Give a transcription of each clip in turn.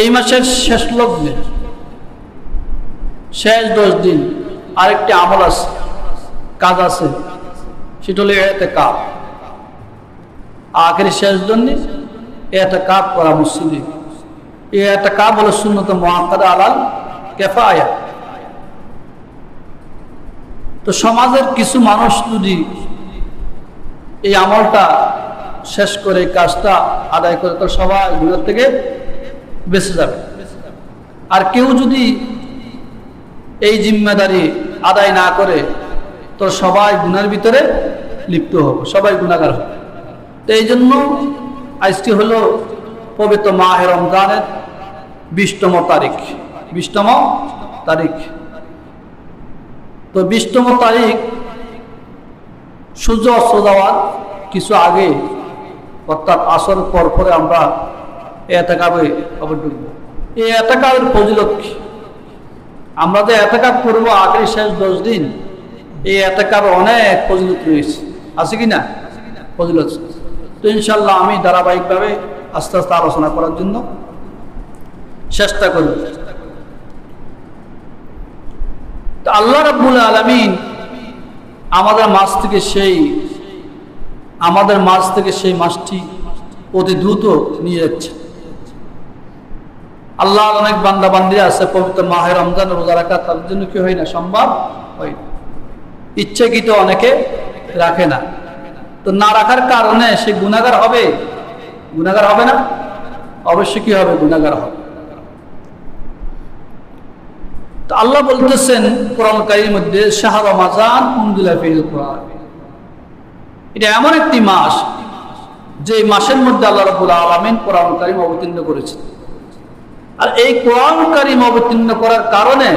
এই মাসের শেষ লগ্নে, শেষ দশ দিন আরেকটি আমল আছে, কাজ আছে, সেটা হলো এতে কাপ আখের শেষ জন্যে এটা কাপ করা মসজিদে। একটা কাপ হলো শূন্যত মহাকাদা আলাল কেফায়া। তো সমাজের কিছু মানুষ যদি এই আমলটা শেষ করে কাজটা আদায় করে, তো সবাই গুলোর থেকে বেঁচে যাবে। আর কেউ যদি এই জিম্মেদারি আদায় না করে, তো সবাই গুনার ভিতরে লিপ্ত হবে, সবাই গুণাগার হবে। তো এই জন্য আজকে হলো পবিত্র মাহে রমজানের বিশতম তারিখ। বিশতম তারিখ। তো বিশতম তারিখ সূর্য অস্ত যাওয়ার কিছু আগে, অর্থাৎ আসর পর পরে আমরা এতেকাবে আবার ঢুকবো এই এতেকাবের ফজিলত কি? আমরা যে এতেকাব করব আগের শেষ দশ দিন, এই এতেকাবে অনেক ফজিলত রয়েছে। আছে কি না? ফজিলত তো ইনশাল্লাহ আমি ধারাবাহিকভাবে আস্তে আস্তে আলোচনা করার জন্য চেষ্টা করব। তো আল্লাহ রাব্বুল আলমিন আমাদের মাছ থেকে সেই, আমাদের মাছ থেকে সেই মাছটি অতি দ্রুত নিয়ে যাচ্ছে আল্লাহ অনেক বান্দা বান্দি আছে, পবিত্র মাহের রমজান, রোজা রাখা, তার জন্য কি হয় না, সম্ভব? হয়। ইচ্ছাকৃত অনেকে রাখে না। তো না রাখার কারণে সে গুণাগার হবে? গুণাগার হবে না? অবশ্যই কি হবে? গুণাগার হবে। তো আল্লাহ বলতেছেন, কোরআন কারির মধ্যে, শাহ রমাজান উমদুল্লাহ ফিল কোরআন এটা এমন একটি মাস যে মাসের মধ্যে আল্লাহ রবুল আলমিন কোরআন কারিম অবতীর্ণ করেছেন। আর এই কোরআন কারিম অবতীর্ণ করার কারণে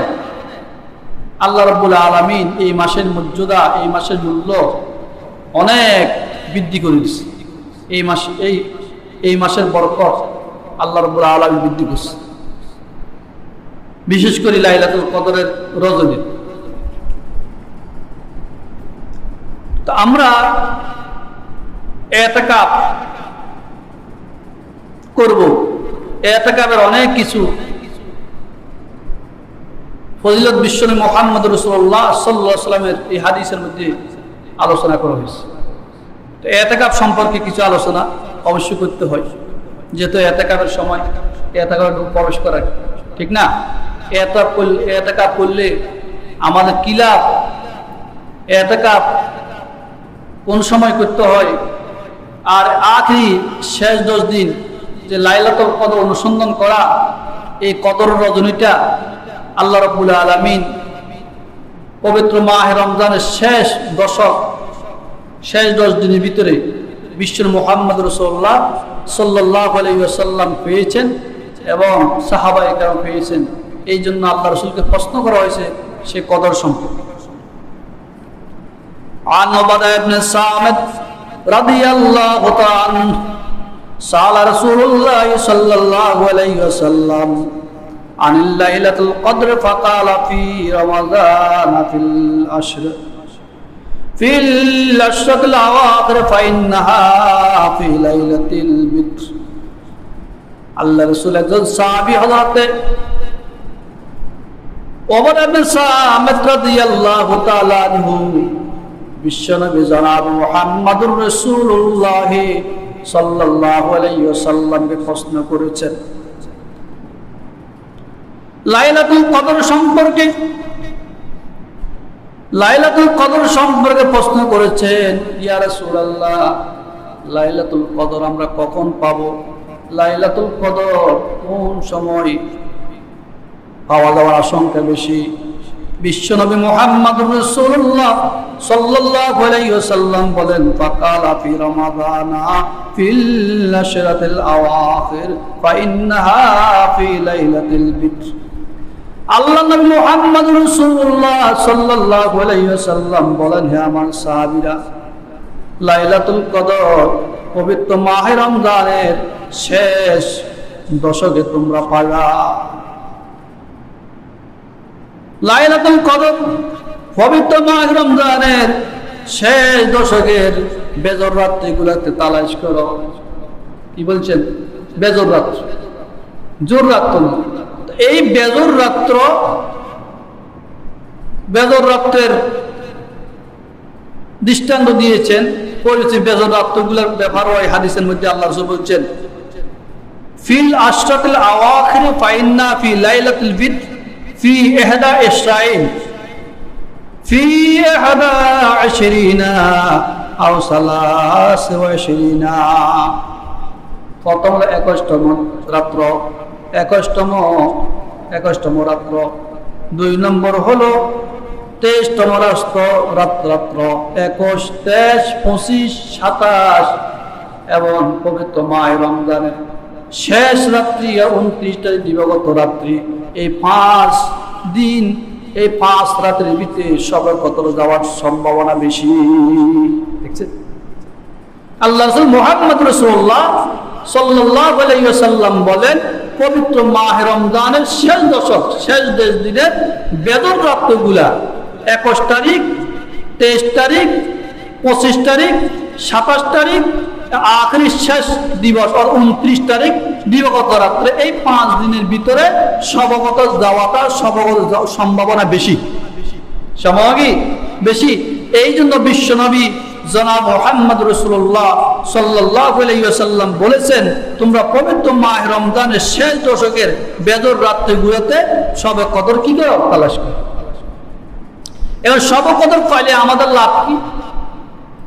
আল্লাহ রব্বুল আলমিন এই মাসের মর্যাদা, এই মাসের মূল্য অনেক বৃদ্ধি করে দিচ্ছে এই মাস, এই এই মাসের বরকত আল্লাহ রব্বুল আলমী বৃদ্ধি করছে। বিশেষ করে লাইলাতুল কদরের রজনী। তো আমরা এতেকাপ করব। এতেকাপের অনেক কিছু। ফজিলত বিশ্বনী মোহাম্মদ রসুল্লাহ সাল্লাহ সাল্লামের এই হাদিসের মধ্যে আলোচনা করা হয়েছে। তো এতেকাপ সম্পর্কে কিছু আলোচনা অবশ্যই করতে হয়। যেহেতু এতেকাপের সময় এতেকাপ প্রবেশ করা ঠিক না? এতেকাপ করলে এতেকাপ করলে আমাদের কি লাভ? এতেকাপ কোন সময় করতে হয়? আর আখরি শেষ দশ দিন যে লাইলাতল কদর অনুসন্ধান করা এই কদর রজনীটা আল্লাহ রব্বুল আলমিন পবিত্র মাহ রমজানের শেষ দশক শেষ দশ দিনের ভিতরে বিশ্বর মোহাম্মদ রসোল্লাহ সাল্লাহ আলাইসাল্লাম পেয়েছেন এবং সাহাবাই কেরাম পেয়েছেন এই জন্য আল্লাহ রসুলকে প্রশ্ন করা হয়েছে সে কদর সম্পর্কে عن عبادة بن الصامت رضي الله تعالى عنه سأل رسول الله صلى الله عليه وسلم عن الليلة القدر فقال في رمضان في الأشر في الأشرة الأواخر فإنها في ليلة البدر আল্লাহ রসুল একজন সাহাবি হলাতে ওমর ইবনে সামাদ রাদিয়াল্লাহু তাআলা আনহু বিশ্বনবী জনাব মুহাম্মাদুর রাসূলুল্লাহ সাল্লাল্লাহু আলাইহি ওয়াসাল্লামকে প্রশ্ন করেছেন। লাইলাতুল কদর সম্পর্কে, লাইলাতুল কদর সম্পর্কে প্রশ্ন করেছেন, ইয়া রাসূলুল্লাহ, লাইলাতুল কদর আমরা কখন পাব? লাইলাতুল কদর কোন সময়? পাওয়া যাওয়ার আশঙ্কা বেশি। বিশ্বনবী মোহাম্মদ রাসূলুল্লাহ সাল্লাল্লাহু বলেন আল্লাহ নবী মুহাম্মদ রাসূলুল্লাহ সাল্লাল্লাহু আলাইহি ওয়াসাল্লাম বলেন, হে আমার সাহাবীরা, লাইলাতুল কদর, পবিত্র মাহে রমজানের শেষ দশকে তোমরা পাওয়া লাইলাতুল কদর পবিত্র মাহ রমজানের শেষ দশকের বেজর রাত্রিগুলোতে তালাশ করো। কি বলছেন? বেজর রাত্রি। জোর রাত্র এই বেজর রাত্র, বেজর রাত্রের দৃষ্টান্ত দিয়েছেন, পরিচিত বেজর রাত্রগুলোর ব্যাপার ওই হাদিসের মধ্যে আল্লাহ রসুল বলছেন, ফিল আশরাতিল আওয়াখির ফাইন্না ফি লাইলাতুল বিদ ফি ইহদা ইসরাইল প্রথম হলো রাত্র একুশতম একুশতম রাত্র। দুই নম্বর হলো তেইশতম রাষ্ট্র রাত্রাত্র একুশ, তেইশ, পঁচিশ, সাতাশ এবং পবিত্র মায় শেষ রাত্রি উনত্রিশটা দিবাগত রাত্রি। এই পাঁচ দিন এই পাঁচ রাত্রির ভিতরে সবে কত যাওয়ার সম্ভাবনা বেশি? দেখছেন? আল্লাহ রসুল মোহাম্মদ রসুল্লাহ সাল্লাহ আলাইসাল্লাম বলেন, পবিত্র মাহ রমজানের শেষ দশক, শেষ দেশ দিনের বেদন রাত্রগুলা একুশ তারিখ, তেইশ তারিখ, পঁচিশ তারিখ, সাতাশ তারিখ আখরি শেষ দিবস উনত্রিশ তারিখ দিবগত রাত্রে এই পাঁচ দিনের ভিতরে সবগত যাওয়াটা সবগত সম্ভাবনা বেশি। কি? বেশি। এই জন্য বিশ্বনবী জনাব মোহাম্মদ রসুল্লাহ সাল্লাম বলেছেন, তোমরা পবিত্র মাহ রমজানের শেষ দশকের বেদর রাত্রিগুলোতে সবে কদর কি করো? তালাশ করো। এবার সব কদর পাইলে আমাদের লাভ কি?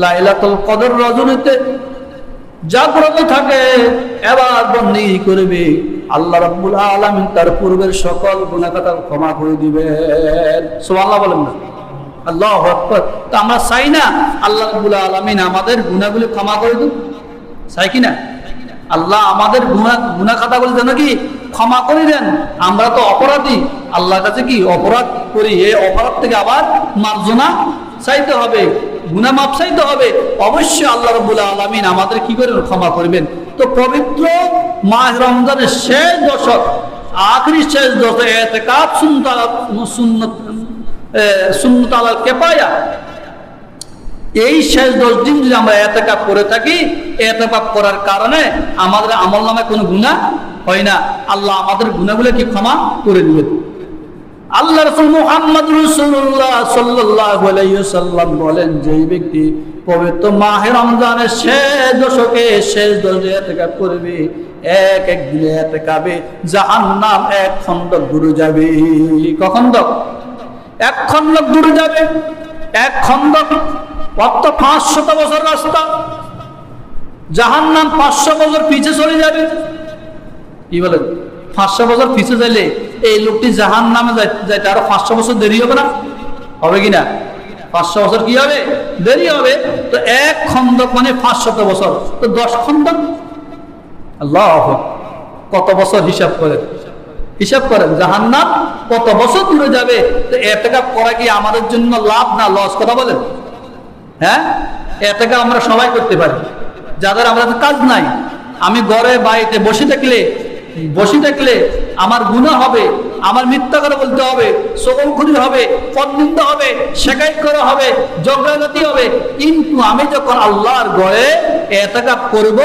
লাইলাতুল কদর রজনীতে জাগ্রত থাকে, এবার বন্দি করবে। আল্লাহ রাব্বুল আলামিন তার পূর্বের সকল গুনাহগাতা ক্ষমা করে দিবেন। সুবহানাল্লাহ বলেন না? আল্লাহ আকবার। তো আমরা চাই না আল্লাহ রাব্বুল আলামিন আমাদের গুনাহগুলো ক্ষমা করে দিন চাই কি না? আল্লাহ আমাদের গুনাহ গুনাহ খাতাগুলো যেন কি ক্ষমা করে দেন। আমরা তো অপরাধী। আল্লাহর কাছে কি অপরাধ করি? এই অপরাধ থেকে আবার মার্জনা চাইতে হবে। গুনা মাপ চাইতে হবে। অবশ্যই আল্লাহ রবুল আলমিন আমাদের কি করে ক্ষমা করবেন। তো পবিত্র মাহ রমজানের শেষ দশক, আখরি শেষ দশক এতে কাপ সুন্নত সুন্নত কেপায়া এই শেষ দশ দিন যদি আমরা এতেকাপ করে থাকি এতেকাপ করার কারণে আমাদের আমল নামে কোনো গুণা হয় না। আল্লাহ আমাদের গুণাগুলো কি ক্ষমা করে দিবেন। আল্লাহ রসুল মুহাম্মদ রসুল্লাহ আলাইহি সাল্লাম বলেন যে ব্যক্তি পবিত্র মাহে রমজানের শেষ দশকে, শেষ দশে এতেকাপ করবে, এক এক দিনে এতেকাবে, জাহান্নাম এক খন্ড দূরে যাবে। কখন্ড এক খন্ড দূরে যাবে, এক খন্ড অর্থ পাঁচশত বছর রাস্তা। জাহান্নাম পাঁচশো বছর পিছে চলে যাবে। কি বলেন? পাঁচশো বছর পিছিয়ে যাইলে এই লোকটি জাহান নামে যাইতে আরও পাঁচশো বছর দেরি হবে না? হবে কি না পাঁচশো বছর কি হবে? দেরি হবে। তো এক খন্দক মানে পাঁচশত বছর। তো দশ খন্দক? আল্লাহ কত বছর হিসাব করেন? হিসাব করেন, জাহান নাম কত বছর দূরে যাবে? তো এটাকা করা কি আমাদের জন্য লাভ না লস? কথা বলেন। হ্যাঁ? এটাকা আমরা সবাই করতে পারি। যাদের আমাদের কাজ নাই, আমি ঘরে বাড়িতে বসে থাকলে বসে থাকলে আমার গুণা হবে, আমার মিথ্যা করে বলতে হবে সকল খুঁড়ি হবে, পদনিন্দ হবে শেখাই করা হবে, জগ্রাগতি হবে। কিন্তু আমি যখন আল্লাহর গড়ে এতাকাপ করব,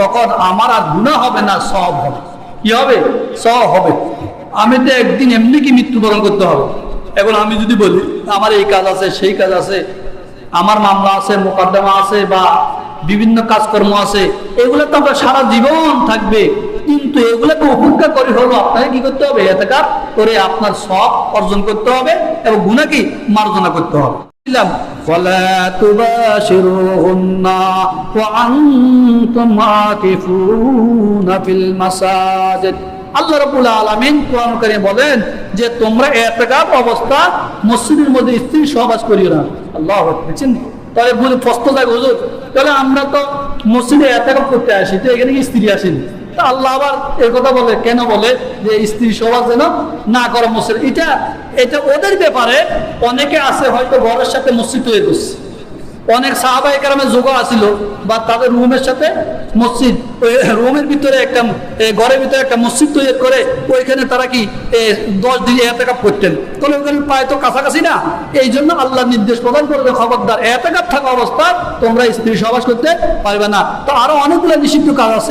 তখন আমার আর গুণা হবে না, সব হবে। কি হবে? সব হবে। আমি তো একদিন এমনি কি মৃত্যুবরণ করতে হবে? এখন আমি যদি বলি, আমার এই কাজ আছে, সেই কাজ আছে, আমার মামলা আছে, মোকদ্দমা আছে, বা বিভিন্ন কাজকর্ম আছে, এগুলো তো আমরা সারা জীবন থাকবে। কিন্তু এগুলোকে উপেক্ষা করে হলো আপনাকে কি করতে হবে? এতেকার করে আপনার সব অর্জন করতে হবে এবং গুণাকে মার্জনা করতে হবে। আল্লাহ বলেন যে তোমরা এতেকার অবস্থা মসজিদের মধ্যে স্ত্রী সহবাস করিও না। আল্লাহ বুঝছেন তাহলে প্রশ্ন তাহলে আমরা তো মসজিদে এত করতে আসি তো এখানে কি স্ত্রী আসেনি? তা আল্লাহ আবার এর কথা বলে, কেন বলে? যে স্ত্রী সবার যেন না করে মসজিদ এটা এটা ওদের ব্যাপারে অনেকে আছে হয়তো ঘরের সাথে মসজিদ তৈরি করছে অনেক সাহাবাই কারামে যোগ আসিল বা তাদের রুমের সাথে মসজিদ রুমের ভিতরে একটা ঘরের ভিতরে একটা মসজিদ তৈরি করে, ওইখানে তারা কি দশ দিন এতেকাপ করতেন। তাহলে ওখানে পায় তো কাছাকাছি না? এই জন্য আল্লাহ নির্দেশ প্রদান করে খবরদার, এতেকাপ থাকা অবস্থায় তোমরা স্ত্রী সবাস করতে পারবে না। তো আরও অনেকগুলো নিষিদ্ধ কাজ আছে।